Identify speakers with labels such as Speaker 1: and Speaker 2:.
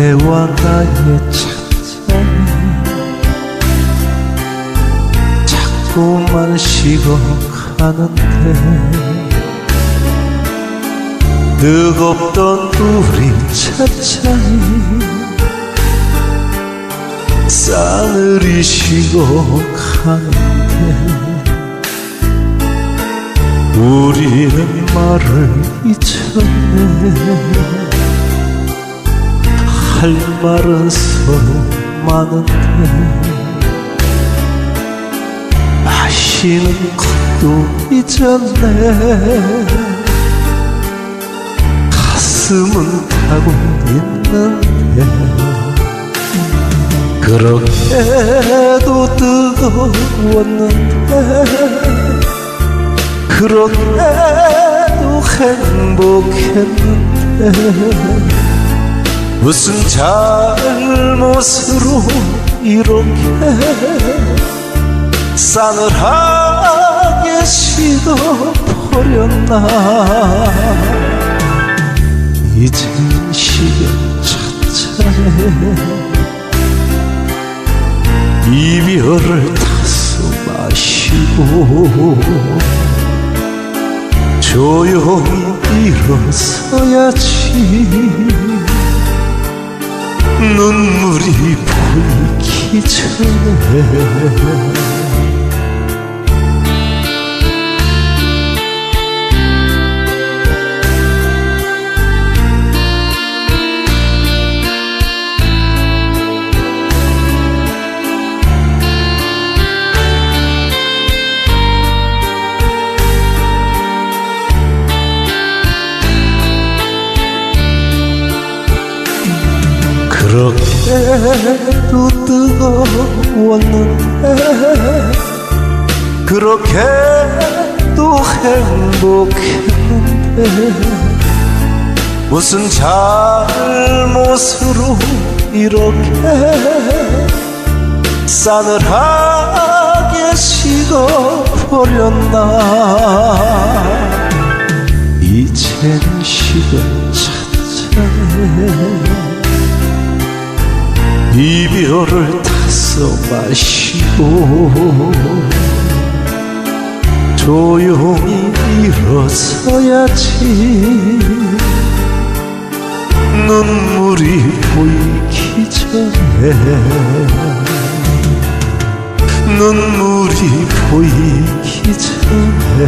Speaker 1: 너와 나의 찬장이 자꾸만 식어가는데 뜨겁던 우리 찬장이 싸늘히 식어가는데 우리는 말을 잊었네 할 말은 서로 많은데 마시는 것도 잊었네. 가슴은 타고 있는데 그렇게도 뜨거웠는데 그렇게도 행복했는데 무슨 잘못으로 이렇게 싸늘하게 식어버렸나? 이젠 시간 차차에 이별을 타서 마시고 조용히 일어서야지 눈물이 보이기 전에 그렇게도 뜨거웠는데 그렇게도 행복했는데 무슨 잘못으로 이렇게 싸늘하게 식어버렸나? 이젠 시간 차차에 이별을 타서 마시고 조용히 일어서야지. 눈물이 보이기 전에 눈물이 보이기 전에